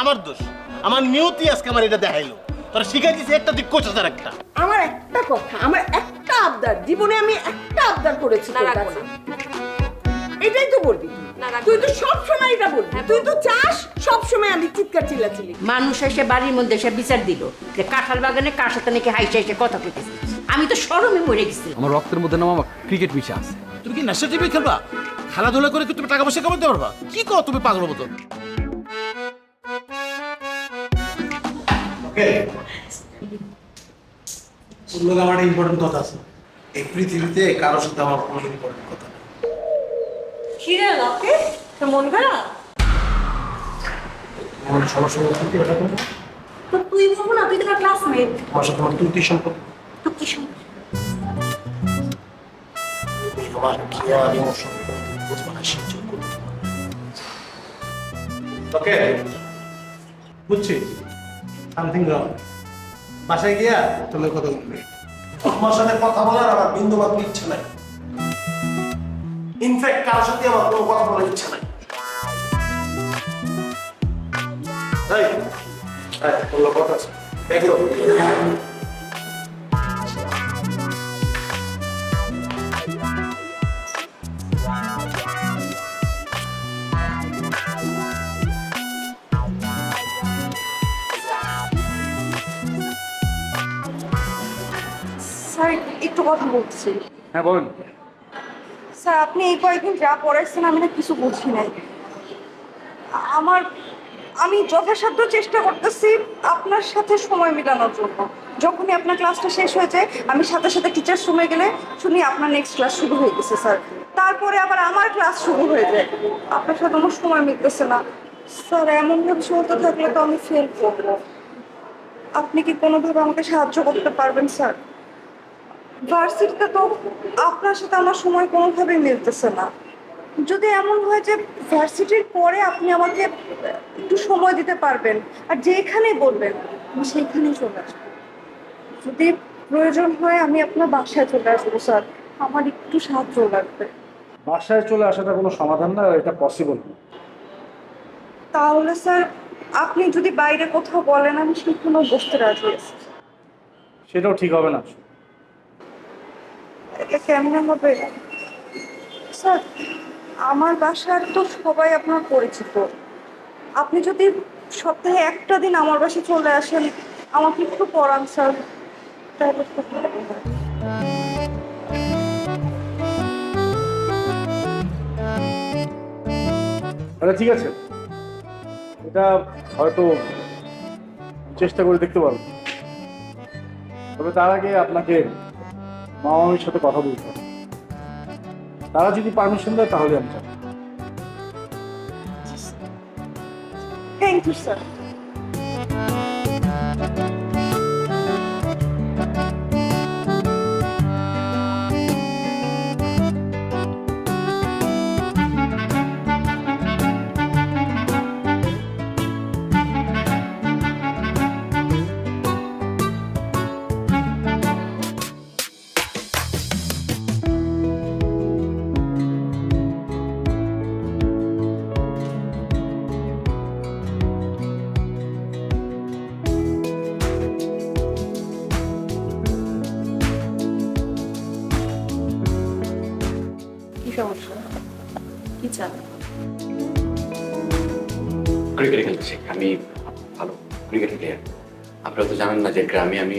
আমার দোষ। আমার নিয়তি আজকে আমার এটা দেখাইলো। তোরা শিখাই দিছে একটা তুই কোচাস আর একটা আমার একটা কথা আমার একটা আবদার জীবনে আমি একটা আবদার করেছি তোর রাখব কাছে। এটাই তো বলবি তুই। তো সব সময় এটা বলবি। তুই তো চাস সব সময় আমি চিৎকার মানুষ এসে বাড়ির মধ্যে এসে বিচার দিল যে কাঁঠাল বাগানে কার সাথে নাকি হাইসে হাইসে কথা কইতেছে। আমি তো সরমে মরে গেছি। আমার রক্তের মধ্যে নাম আমার ক্রিকেট মিশে আছে। তুমি কি নেশা টিভি খেলবা? খেলাধুলা করে কি তুমি টাকা পয়সা কামাতে পারবা? কি কো তুমি পাগল মতো? আমার ইম্পর্টেন্ট কথা আছে। এই পৃথিবীতে কারোর সাথে আমার কোনো ইম্পর্টেন্ট কথা নেই। কিরে লকে তো মন খারাপ? আমার সমস্যা বলতে ওটা তো তো তুই বলব না তুই তো ক্লাসমেট আমার সাথে আমার তুই সম্পর্ক? তো কি ইমোশন বুঝব না করতে ওকে বুঝছি সামথিং রং। বাসায় গিয়া তোমরা কথা বলবে। তোমার সাথে কথা বলার আমার বিন্দু মাত্র ইচ্ছে নাই। ইনফ্যাক্ট কার সাথে আমার কোনো কথা বলার ইচ্ছে নাই। কথা আছে? একটু কথা বলছি হ্যাঁ বলুন। স্যার আপনি এই কয়েকদিন যা পড়াইছেন আমি না কিছু বুঝি নাই। আমার আমি যথাসাধ্য চেষ্টা করতেছি আপনার সাথে সময় মেটানোর জন্য। যখনই আপনার ক্লাসটা শেষ হয়ে যায় আমি সাথে সাথে টিচার রুমে গেলে শুনি আপনার নেক্সট ক্লাস শুরু হয়ে গেছে স্যার। তারপরে আবার আমার ক্লাস শুরু হয়ে যায়। আপনার সাথে আমার সময় মিলতেছে না। স্যার এমনভাবে চলতে থাকলে তো আমি ফেল করব। আপনি কি কোনোভাবে আমাকে সাহায্য করতে পারবেন স্যার? ভার্সিটিতে তো আপনার সাথে আমার সময় কোনোভাবেই মিলতেছে না। যদি এমন হয় যে ভার্সিটির পরে আপনি আমাকে একটু সময় দিতে পারবেন আর যেখানে বলবেন আমি সেইখানেই চলে আসব। যদি প্রয়োজন হয় আমি আপনার বাসায় চলে আসব স্যার। আমার একটু সাহায্য লাগবে। বাসায় চলে আসাটা কোনো সমাধান না এটা পসিবল তাহলে স্যার আপনি যদি বাইরে কোথাও বলেন আমি সেখানেও বসতে রাজি আছি। সেটাও ঠিক হবে না। এটা কেমনে হবে? স্যার, আমার বাসার তো সবাই আপনার পরিচিত। আপনি যদি সপ্তাহে একটা দিন আমার বাসায় চলে আসেন, আমাকে একটু পড়ান, স্যার। তাহলে খুব ভালো হয়। আচ্ছা ঠিক আছে। এটা হয়তো চেষ্টা করে দেখতে পারব। তবে তার আগে আপনাকে মা মামির সাথে কথা বলতে হবে। তারা যদি পারমিশন দেয়, তাহলে আমি যাব। থ্যাংক ইউ স্যার আপনারা তো জানেন না যে গ্রামে আমি,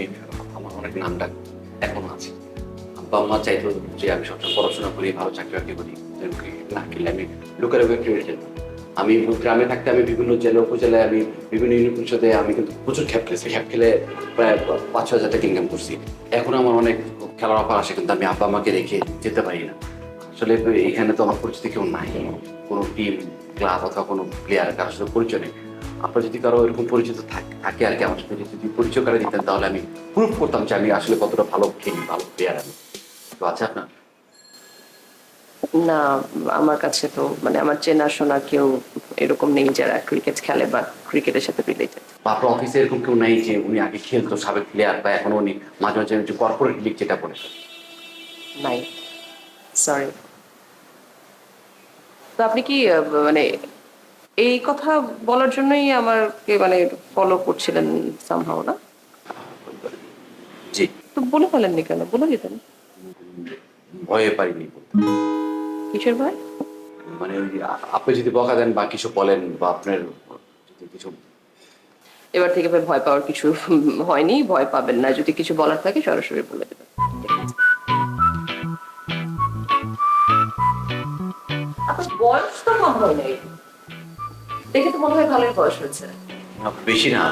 আমার অনেক নাম ডাক এখনও আছে। আব্বা আম্মা চাইতো যে আমি সবসময় পড়াশোনা করি, ভালো চাকরি বাকরি করি না খেলে আমি লোকের ক্রিকেট খেলতাম। আমি গ্রামে থাকতে আমি বিভিন্ন জেলা, উপজেলায় আমি বিভিন্ন পরিষদে আমি কিন্তু প্রচুর খ্যাপ খেলেছি। খ্যাপ খেলে প্রায় পাঁচ হাজার টাকা ইনকাম করছি। এখন আমার অনেক খেলার অফার আসে, কিন্তু আমি আব্বা আমাকে রেখে যেতে পারি না। আসলে এখানে তো আমার পরিচিত কেউ নাই। কোনো টিম ক্লাব অথবা কোনো প্লেয়ার কারোর সাথে পরিচয় নেই। আপনার যদি কারও এরকম পরিচিত থাকে আর কি আমার সাথে যদি পরিচয় করে দিতেন তাহলে আমি প্রুভ করতাম যে আমি আসলে কতটা ভালো খেলি ভালো প্লেয়ার আমি। তো আছে আপনার? না আমার কাছে তো মানে আমার চেনাশোনা কেউ এরকম নেই যারা ক্রিকেট খেলে বা ক্রিকেটের সাথে রিলেটেড আপনার অফিসে এরকম কেউ নাই যে উনি আগে খেলতো সাবেক প্লেয়ার বা এখন উনি মাঝে মাঝে যে কর্পোরেট লিগ যেটা বলে। নাই। সরি তো আপনি কি মানে এই কথা বলার জন্যই আমাকে মানে ফলো করছিলেন সামহাও না? জি। তো বলে ফেলেননি কেন? বলে দিতেন। ভয়ে পারিনি। কিসের ভয়? মানে ওই আপনি যদি বকা দেন বা কিছু বলেন বা আপনার যদি কিছু এবার থেকে ভাই ভয় পাওয়ার কিছু হয়নি ভয় পাবেন না। যদি কিছু বলার থাকে সরাসরি বলে দেবেন। বয়স তো কম হয় নাই। দেখে তো মনে হয় ভালোই বয়স হয়েছে। বেশি না।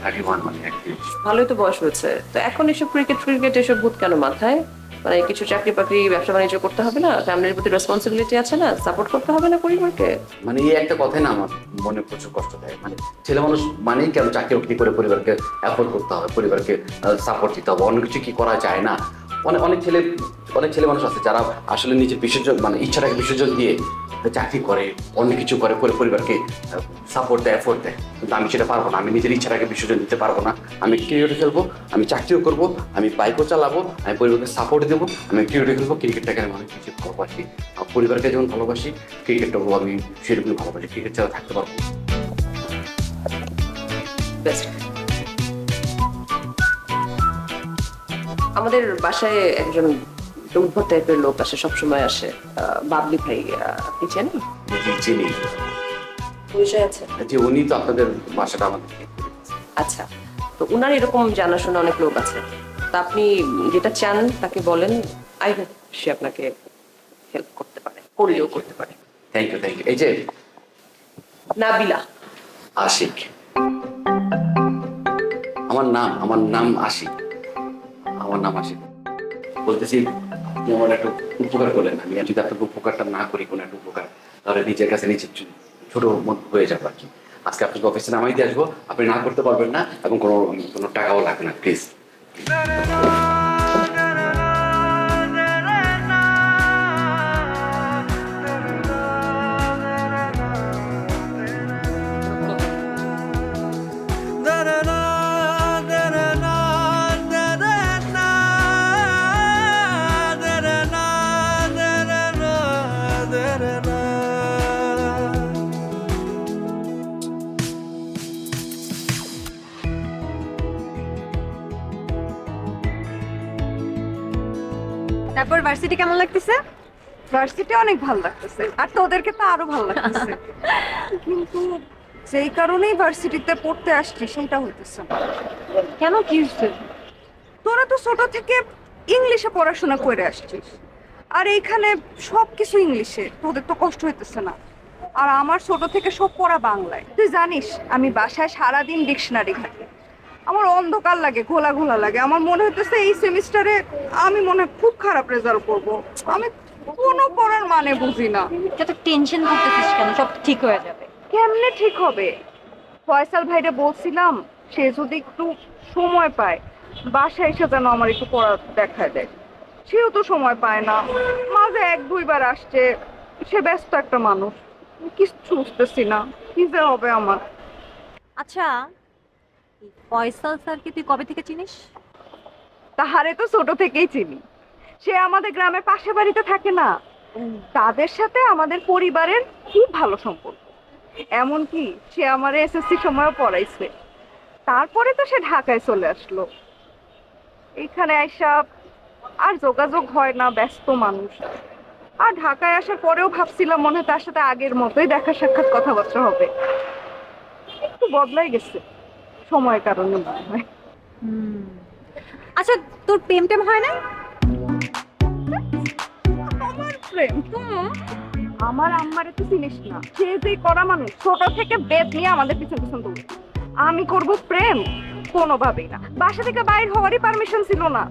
থার্টি ওয়ান মানে একত্রিশ ভালোই তো বয়স হয়েছে। তো এখন এসব ক্রিকেট ক্রিকেট এসব ভূত কেন মাথায়? মানে কিছু চাকরি বাকরি ব্যবসা বাণিজ্য করতে হবে না? ফ্যামিলির প্রতি রেসপন্সিবিলিটি আছে না? সাপোর্ট করতে হবে না পরিবারকে? মানে এই একটা কথাই না আমার মনে প্রচুর কষ্ট দেয়। মানে ছেলে মানুষ মানেই কেন চাকরি বাকরি করে পরিবারকে অ্যাফোর্ড করতে হবে? পরিবারকে সাপোর্ট দিতে হবে? অন্য কিছু কি করা যায় না? অনেক অনেক ছেলে অনেক ছেলে মানুষ আছে যারা আসলে নিজের বিসর্জন মানে ইচ্ছাটাকে বিসর্জন দিয়ে চাকরি করে, অনেক কিছু করে করে পরিবারকে সাপোর্ট দেয় এফোর্ট দেয়। কিন্তু আমি সেটা পারব না, আমি নিজের ইচ্ছাটাকে বিসর্জন দিতে পারব না। আমি ক্রিকেটে খেলব, আমি চাকরিও করব, আমি বাইকও চালাবো, আমি পরিবারকে সাপোর্ট দেবো, আমি ক্রিকেটে খেলব ক্রিকেটটাকে আমি অনেক কিছু ভালোবাসি। আমার পরিবারকে যেমন ভালোবাসি ক্রিকেটটাও আমি সেরকমই ভালোবাসি ক্রিকেট ছাড়া থাকতে পারব। বেস্ট আমাদের বাসায় একজন উদ্ভট টাইপের লোক আসে সবসময় আসে। বাবলি ভাই আপনি চেনেন? চিনি। পরিচয় আছে? যে উনি তো আপনাদের বাসাটা আমাদেরকে আচ্ছা তো উনার এরকম জানাশোনা অনেক লোক আছে। তা আপনি যেটা চান তাকে বলেন আই হোপ সে আপনাকে হেল্প করতে পারে করলেও করতে পারে। থ্যাংক ইউ থ্যাংক ইউ এই যে নাবিলা। আশিক। আমার নাম আমার নাম আশিক। আমার নাম আসে। বলতেছি, আপনি আমার একটা উপকার করলেন। আমি যদি আপনাকে উপকারটা না করি, কোনো একটা উপকার, তাহলে নিজের কাছে নিজে ছোট মত হয়ে যাবে আর কি। আজকে আপনাকে অফিসে দিয়ে আসব। আপনি না করতে পারবেন না এবং কোনো কোনো টাকাও লাগবে না প্লিজ ভার্সিটি কেমন লাগতেছে? ভার্সিটি অনেক ভালো লাগতেছে। আর তোদেরকে তো আরও ভালো লাগতেছে। কিন্তু যেই কারণেই ভার্সিটিতে পড়তে আসছি সেটা হইতেছে কেন কি হচ্ছে তোরা তো ছোট থেকে ইংলিশে পড়াশোনা করে আসছিস। আর এইখানে সব কিছু ইংলিশে তোদের তো কষ্ট হইতেছে না। আর আমার ছোট থেকে সব পড়া বাংলায়। তুই জানিস আমি বাসায় সারাদিন ডিকশনারি ঘাটি আমার অন্ধকার লাগে ঘোলা ঘোলা লাগে। আমার মনে হইতেছে এই সেমিস্টারে আমি মনে হয় খুব খারাপ রেজাল্ট করব। আমি কোনো পড়ার মানে বুঝি না। যত টেনশন করতেছিস কেন সব ঠিক হয়ে যাবে। কেমনে ঠিক হবে? ফয়সাল ভাইরে বলছিলাম সে যদি একটু সময় পায় বাসায় এসে যেন আমার একটু পড়া দেখা দেয়। সেও তো সময় পায় না। মাঝে এক দুইবার আসছে সে ব্যস্ত একটা মানুষ। কিচ্ছু বুঝতেছি না কি যে হবে আমার। আচ্ছা ফয়সাল স্যারকে তুই কবে থেকে চিনিস? তাহারে তো ছোট থেকেই চিনি। সে আমাদের গ্রামের পাশে বাড়িতে থাকে না। তাদের সাথে আমাদের পরিবারের খুব ভালো সম্পর্ক। এমনকি সে আমার এসএসসি সময়ও পড়াইছে। তারপরে তো সে ঢাকায় চলে আসলো। এখানে আইসা আর যোগাযোগ হয় না ব্যস্ত মানুষ। আর ঢাকায় আসার পরেও ভাবছিলাম মনে হয় তার সাথে আগের মতোই দেখা সাক্ষাৎ কথাবার্তা হবে। একটু বদলাই গেছে। সময়ের কারণে মনে হয়। আচ্ছা তোর প্রেম টেম হয় না? আমার প্রেম? আমার আম্মারে তো চিনিস না। সে যে করা মানুষ ছোট থেকে বেদ নিয়ে আমাদের পিছন পিছন দৌড়ে। আমি করব প্রেম? কোনোভাবেই না। বাসা থেকে বাইর হওয়ারই পারমিশন ছিল না।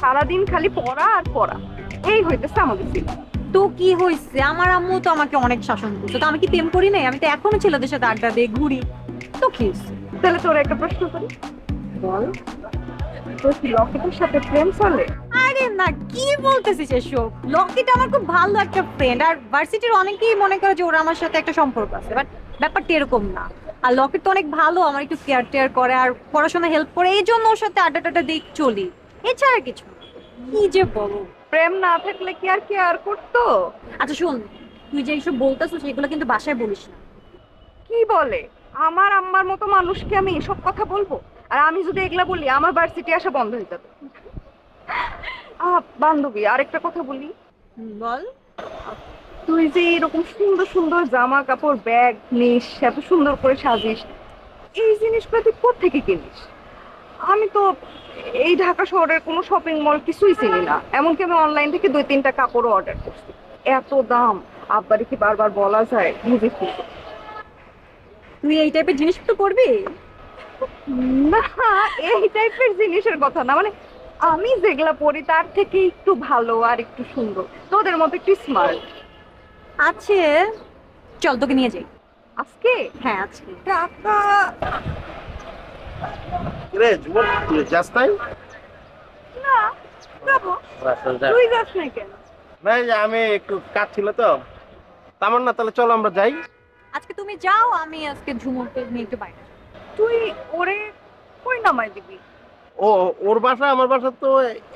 সারাদিন খালি পড়া আর পড়া। এই হইতেছে আমাদের সিনেমা তো কি হয়েছে আমার আম্মু তো আমাকে অনেক শাসন করছে। তো আমি কি প্রেম করি নাই? আমি তো এখনও ছেলেদের সাথে আড্ডা দিয়ে ঘুরি। তো কি হয়েছে? তাহলে তোর একটা প্রশ্ন করি। বল তোর কি লকেটের সাথে প্রেম চলে? আরে না কি বলতেছিস এসব? লকিটা আমার খুব ভালো একটা ফ্রেন্ড আর ভার্সিটির অনেকেই মনে করে যে ওরা আমার সাথে একটা সম্পর্ক আছে বাট ব্যাপারটা এরকম না। আর লকেট তো অনেক ভালো আমার একটু কেয়ার টেয়ার করে আর পড়াশোনা হেল্প করে এই জন্য ওর সাথে আড্ডা টাড্ডা দিয়ে চলি। এছাড়া কিছু কি যে বলো। প্রেম না থাকলে কি আর কেয়ার করতো? আচ্ছা শোন তুই যে এইসব বলতেছিস সেগুলো কিন্তু বাসায় বলিস না। কি বলে? আমার আম্মার মতো মানুষকে আমি এসব কথা বলব? আর আমি যদি এগুলা বলি আমার ভার্সিটি আসা বন্ধ হয়ে যাবে। বান্ধবী আরেকটা কথা বলি। বল। তুই যে এরকম সুন্দর সুন্দর জামা কাপড় ব্যাগ নিস এত সুন্দর করে সাজিস এই জিনিসগুলো তুই কোথেকে কিনিস? আমি তো এই ঢাকা শহরের কোনো শপিং মল কিছুই চিনি না। এমনকি আমি অনলাইন থেকে দুই তিনটা কাপড়ও অর্ডার করছি। এত দাম। আব্বারে কি বারবার বলা যায়? বুঝে কি তুই এই টাইপের জিনিস তো করবি না এই টাইপের জিনিসের কথা না মানে আমি যেগুলা পরি তার থেকে একটু ভালো আর একটু সুন্দর। তোদের মতো একটু স্মার্ট আছে। চল তোকে নিয়ে যাই। আজকে? হ্যাঁ আজকে। টাকা। রে যুবক তুই যাস নাই? না যাব। তুই যাস না কেন? না আমি একটু কাজ ছিল তো। তামার না তাহলে চলো আমরা যাই। আজকে তুমি যাও আমি আজকে ঝুমুরকে নিয়ে একটু বাইরে। তুই ওরে কই নামাই দিবি? ও ওর বাসা আমার বাসা তো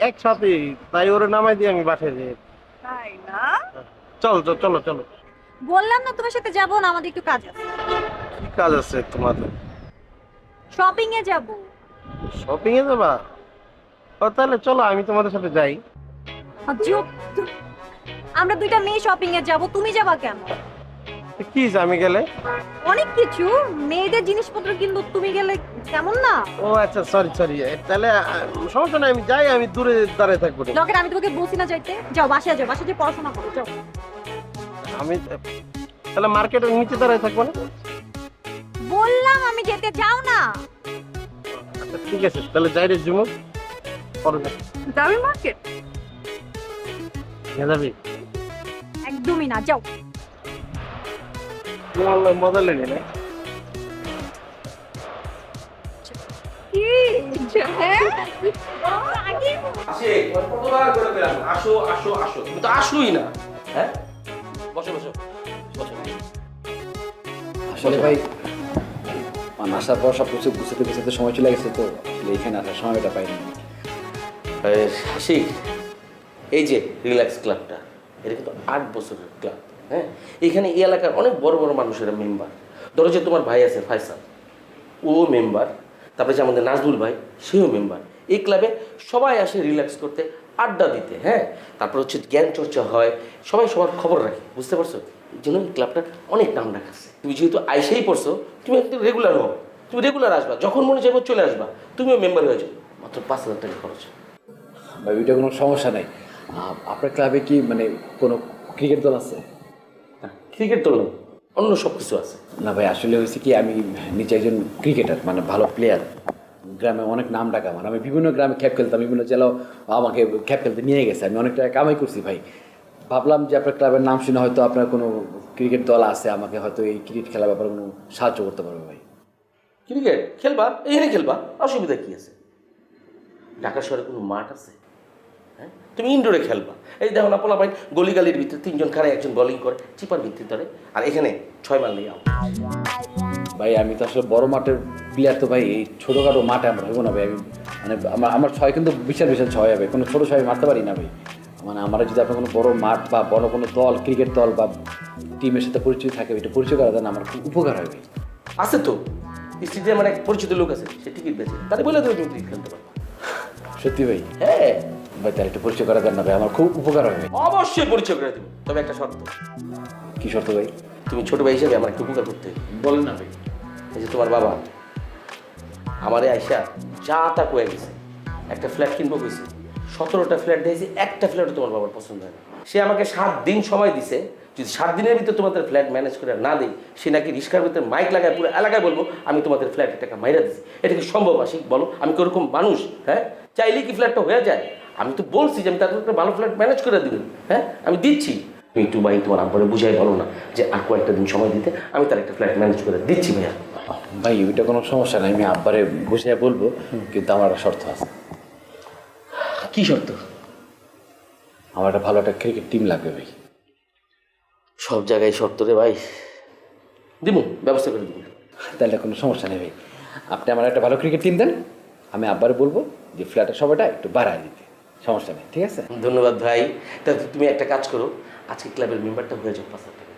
একসাথে তাই ওরে নামাই দিয়ে আমি বাসায় যাই। তাই না? চল চল চলো চলো। বললাম না তোমার সাথে যাব না আমাদের একটু কাজ আছে। কি কাজ আছে তোমাদের? শপিং এ যাব। শপিং এ যাবা? ও তাহলে চলো আমি তোমাদের সাথে যাই। আমরা দুইটা মেয়ে শপিং এ যাব তুমি যাবা কেন? কি আমি গেলে? অনেক কিছু। মেয়েদের জিনিসপত্র কিন্তু তুমি গেলে কেমন না? ও আচ্ছা সরি সরি তাহলে সমস্যা নাই আমি যাই আমি দূরে দাঁড়িয়ে থাকব। লকেট আমি তোমাকে বলছি না যাইতে। যাও বাসায় যাও বাসায় যে পড়াশোনা করো যাও। আমি তাহলে মার্কেটের নিচে দাঁড়িয়ে থাকব না? বললাম আমি যেতে যাও না। আচ্ছা ঠিক আছে তাহলে যাই রে জুমু পরে। যাবি মার্কেট? নিয়ে যাবি। একদমই না যাও। না হ্যাঁ আসলে ভাই আসার পর সব কিছু গুছাতে গুছাতে সময় চলে গেছে তো এখানে আসার সময়টা পাইনি এই যে রিল্যাক্স ক্লাবটা এটা কিন্তু আট বছরের ক্লাব হ্যাঁ? এখানে এই এলাকার অনেক বড় বড় মানুষেরা মেম্বার। ধরো যে তোমার ভাই আছে, ফাইসাল। ও মেম্বার, তারপরে যে আমাদের নাজবুল ভাই, সেও মেম্বার। এই ক্লাবে সবাই আসে রিল্যাক্স করতে, আড্ডা দিতে হ্যাঁ? তারপর হচ্ছে জ্ঞান চর্চা হয়, সবাই সবার খবর রাখে, বুঝতে পারছ? এই জন্য এই ক্লাবটা অনেক নাম রাখাচ্ছে তুমি যেহেতু আইসেই পড়ছো, তুমি একটু রেগুলার হও। তুমি রেগুলার আসবা, যখন মনে চাইব চলে আসবা, তুমিও মেম্বার হয়ে যাও। মাত্র পাঁচ হাজার টাকা খরচ। ভাই, ওইটা কোনো সমস্যা নাই। আপনার ক্লাবে কি মানে কোনো ক্রিকেট দল আছে? ক্রিকেট তো নেই অন্য সব কিছু আছে। না ভাই আসলে হয়েছে কি আমি নিচে একজন ক্রিকেটার মানে ভালো প্লেয়ার গ্রামে অনেক নাম ডাকা আমার আমি বিভিন্ন গ্রামে খ্যাপ খেলতাম বিভিন্ন জেলাও আমাকে খ্যাপ খেলতে নিয়ে গেছে। আমি অনেক টাকা কামাই করছি ভাই। ভাবলাম যে আপনার ক্লাবের নাম শুনে হয়তো আপনার কোনো ক্রিকেট দল আছে আমাকে হয়তো এই ক্রিকেট খেলার ব্যাপারে কোনো সাহায্য করতে পারবে ভাই। ক্রিকেট খেলবা? এইখানে খেলবা? অসুবিধা কি আছে? ঢাকা শহরে কোনো মাঠ আছে? তুমি ইনডোরে খেলবা। এই দেখো না পোলা ভাই গলি গালির ভিতরে তিনজন খারে একজন বোলিং করে চিপার ভিত্তি ধরে আর এখানে ছয় মারলেই আউট ভাই আমি তো আসলে বড় মাঠের প্লেয়ার তো ভাই এই ছোটোখাটো মাঠে আমরা হব না ভাই আমি মানে আমার আমার ছয় কিন্তু বিশাল বিশাল ছয় হবে কোনো ছোটো ছয় মারতে পারি না ভাই। মানে আমার যদি আপনার কোনো বড় মাঠ বা বড় কোনো দল ক্রিকেট দল বা টিমের সাথে পরিচয় থাকে এটা পরিচয় করা দেন আমার খুব উপকার হয় ভাই। আছে তো স্টেডিয়াম মানে এক পরিচিত লোক আছে সে টিকিট বেচে তাহলে বলে দেবে তুমি ক্রিকেট খেলতে পারবা। সত্যি ভাই? হ্যাঁ। ভাই তার একটু পরিচয় করা দেন না ভাই আমার খুব উপকার ভাই অবশ্যই পরিচয় করে দেবো তবে একটা শর্ত। কি শর্ত ভাই? তুমি ছোট ভাই হিসেবে আমার একটু উপকার করতে বলেন না ভাই। এই যে তোমার বাবা আমারে আইসা যা তা কয়ে গেছে। একটা ফ্ল্যাট কিনবো কইছে সতেরোটা ফ্ল্যাট দিয়েছে একটা ফ্ল্যাটও তোমার বাবার পছন্দ হয় না। সে আমাকে সাত দিন সময় দিছে যদি সাত দিনের ভিতরে তোমাদের ফ্ল্যাট ম্যানেজ করে না দিই সে নাকি রিস্কার ভিতরে মাইক লাগায় পুরো এলাকায় বলব আমি তোমাদের ফ্ল্যাটের টাকা মাইরা দিছি। এটা কি সম্ভব আশিক? বলো আমি কি ওরকম মানুষ? হ্যাঁ? চাইলে কি ফ্ল্যাটটা হয়ে যায়? আমি তো বলছি যে আমি তাকে একটা ভালো ফ্ল্যাট ম্যানেজ করে দিব। হ্যাঁ? আমি দিচ্ছি। তুমি একটু ভাই তোমার আব্বারে বুঝাই বলো না যে আর কয়েকটা দিন সময় দিতে আমি তার একটা ফ্ল্যাট ম্যানেজ করে দিচ্ছি ভাইয়া। ভাই ওইটা কোনো সমস্যা নাই আমি আব্বারে বুঝিয়ে বলব কিন্তু আমার একটা শর্ত আছে। কি শর্ত? আমার একটা ভালো একটা ক্রিকেট টিম লাগবে ভাই। সব জায়গায় শর্ত রে ভাই। দিব ব্যবস্থা করে দিব তাহলে কোনো সমস্যা নেই ভাই। আপনি আমার একটা ভালো ক্রিকেট টিম দেন আমি আব্বারে বলব যে ফ্ল্যাটের সময়টা একটু বাড়ায় দিতে। সমস্যা নেই ঠিক আছে? ধন্যবাদ ভাই। তা তুমি একটা কাজ করো আজকে ক্লাবের মেম্বারটা হয়ে যাও পাঁচ হাজার টাকা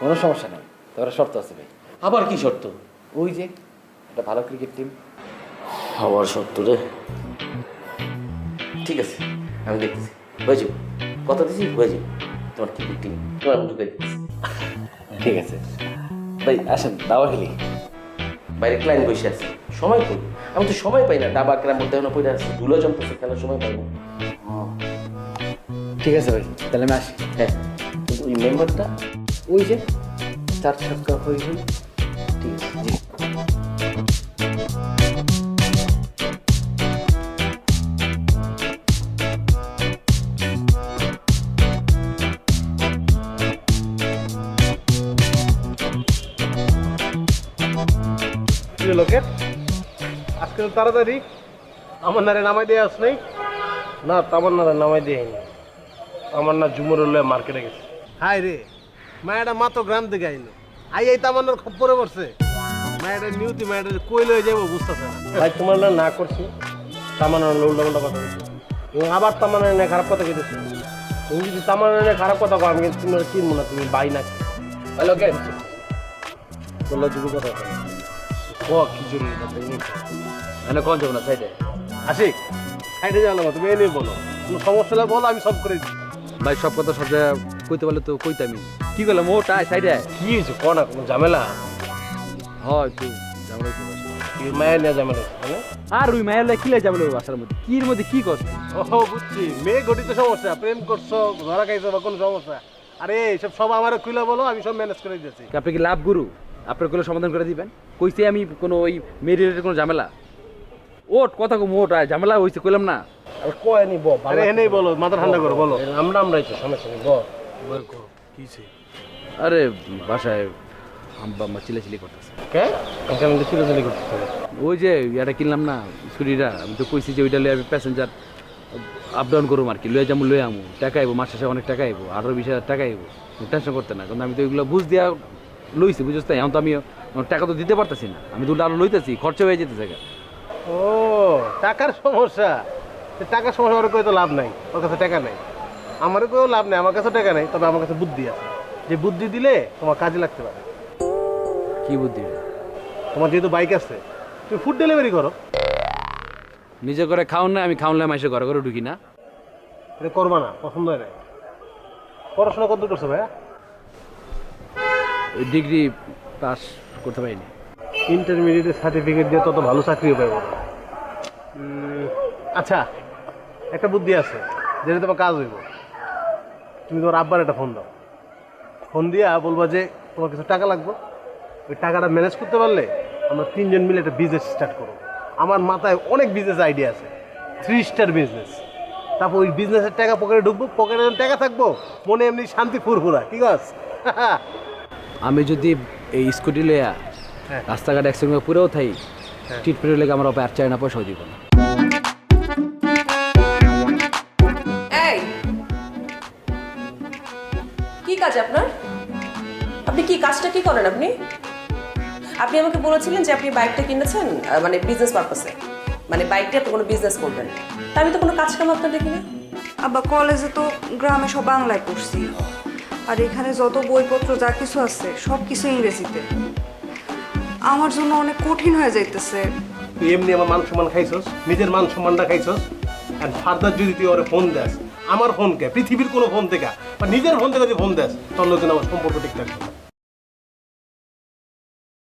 কোনো সমস্যা নেই তোমার শর্ত আছে ভাই। আবার কি শর্ত? ওই যে একটা ভালো ক্রিকেট টিম আমার শর্ত রে। ঠিক আছে আমি দেখতেছি। হয়ে যাব। কথা দিচ্ছি হয়ে যাব। তোমার কি টিম তোমার আমি ঢুকে দিচ্ছি। ঠিক আছে। ভাই আসেন দাওয়া খেলি বাইরে ক্লাইন্ট বসে আছে। সময় কই আমি তো সময় পাই না ডাবা ক্রাম মধ্যে পড়ে আছে। ধুলো জমতেছে খেলার সময় পাই না। ঠিক আছে ভাই তাহলে আমি আসি। হ্যাঁ। কিন্তু ওই মেম্বারটা? ওই যে চার ছক্কা হয়ে হই ঠিক আছে। আজকে তো তাড়াতাড়ি। আমার নারে নামাই দিয়ে আস নাই। না তামার না নামাই দিয়ে আমার না ঝুমুর মার্কেটে গেছে। হাই রে মায়াটা মাত্র গ্রাম থেকে আইলো। আই এই তামান্নার খপ্পরে পড়ছে। মায়াটা নিউতি মায়াটা কই লয়ে যাব বুঝতেছে না। ভাই তোমার না না করছি। তামান্না উল্টা উল্টা কথা বলছি। এবং আবার তামান্না নিয়ে খারাপ কথা কেটেছে তুমি যদি তামান্না নিয়ে খারাপ কথা কো আমি কিন্তু তোমার চিনবো না তুমি বাই না হ্যালো কে বলল যুব কথা ও কি জরুরি কথা। মানে কোন যাব না সাইডে? আশিক সাইডে যাও না তুমি এনে বলো। কোনো সমস্যা হলে বলো আমি সব করে দিই। ভাই সব কথা সব জায়গায় কইতে পারলে তো কইতামি কি করলাম ওটা সাইডে? কি হয়েছে? কোন কোনো ঝামেলা? হয় তুই ঝামেলা মায়ের নিয়ে ঝামেলা আর ওই মায়ের লাগে কিলে যাবে বাসার মধ্যে? কির মধ্যে কি করছে? ও বুঝছি। মেয়ে ঘটিত সমস্যা প্রেম করছ ধরা খাইছো বা কোনো সমস্যা। আরে এইসব সব আমার খুলে বলো আমি সব ম্যানেজ করে দিয়েছি আপনি কি লাভ গুরু? আপনার কোনো সমাধান করে দিবেন? কইতে আমি কোনো ওই মেয়ের কোনো ঝামেলা? ওট কথা কম ওট আয়, ঝামেলা হইছে কইলাম না। আর কয় নি বল আরে এনেই বলো মাথা ঠান্ডা করো বলো। আমরা আমরাই তো সমস্যা নেই বল। করো কিছে আরে বাসায় আম্বা আম্মা চিলাচিলি করতেছে। কে? এখানে তো চিরাচিরি করতেছে। ওই যে এটা কিনলাম না স্কুটিটা আমি তো কইছি যে ওইটা লয়ে আমি প্যাসেঞ্জার আপ ডাউন করুম আর কি লয়ে যাব লয়ে আমু। টাকা আইবো মাস শেষে অনেক টাকা আইবো আঠারো বিশ হাজার টাকা আইবো টেনশন করতে না। কারণ আমি তো এগুলো বুঝ দিয়া লইছি বুঝছ তাই? এখন তো আমি টাকা তো দিতে পারতেছি না। আমি দুটো আরও লইতেছি খরচা হয়ে যেতেছে গা। ও টাকার সমস্যা। টাকার সমস্যা ওর তো লাভ নাই ওর কাছে টাকা নাই। আমারও কেউ লাভ নেই আমার কাছে টাকা নেই তবে আমার কাছে বুদ্ধি আছে। যে বুদ্ধি দিলে তোমার কাজে লাগতে পারে। কি বুদ্ধি? তোমার যেহেতু বাইক আছে তুমি ফুড ডেলিভারি করো। নিজে করে খাও না আমি খাওনলে মাসে ঘরে ঘরে ঢুকি না। এটা করবা না পছন্দ হয় না পড়াশোনা কত করছ ভাইয়া? ডিগ্রি পাস করতে পারিনি। ইন্টারমিডিয়েটের সার্টিফিকেট দিয়ে তত ভালো চাকরিও। উম, আচ্ছা একটা বুদ্ধি আছে যেটা তোমার কাজ হইব। তুমি তোমার আব্বার একটা ফোন দাও। ফোন দিয়া বলবা যে তোমার কিছু টাকা লাগবে? ওই টাকাটা ম্যানেজ করতে পারলে আমরা তিনজন মিলে একটা বিজনেস স্টার্ট করব। আমার মাথায় অনেক বিজনেস আইডিয়া আছে। থ্রি স্টার বিজনেস তারপর ওই বিজনেসের টাকা পকেটে ঢুকবো পকেটে টাকা থাকব মনে এমনি শান্তি ফুরফুরা ঠিক আছে? আমি যদি এই স্কুটি লইয়া। রাস্তাঘাট একসঙ্গে পুরেও থাই হ্যাঁ। ট্রিটমেন্টের লেগে আমার আর চাই না পয়সাও দিব না। কি কাজ আপনার? আপনি কি কাজটা কি করেন আপনি? আপনি আমাকে বলেছিলেন যে আপনি বাইকটা কিনেছেন মানে বিজনেস পারপাসে মানে বাইকটা আপনি কোনো বিজনেস করবেন। তা আমি তো কোনো কাজ কাম আপনার দেখি না আবার কলেজে তো গ্রামে সব বাংলায় পড়ছি। আর এখানে যত বইপত্র যা কিছু আছে সব কিছু ইংরেজিতে। আমার জন্য অনেক কঠিন হয়ে যাইতেছে। তুই এমনি আমার মান সম্মান খাইছস? নিজের মান সম্মানটা খাইছস? আর ফার্দার যদি তুই ওরে ফোন দেস, আমার ফোনকে পৃথিবীর কোনো ফোন থেকে, বা নিজের ফোন থেকে যদি ফোন দেস তোর লোকের আমার সম্পর্ক ঠিক থাকবে।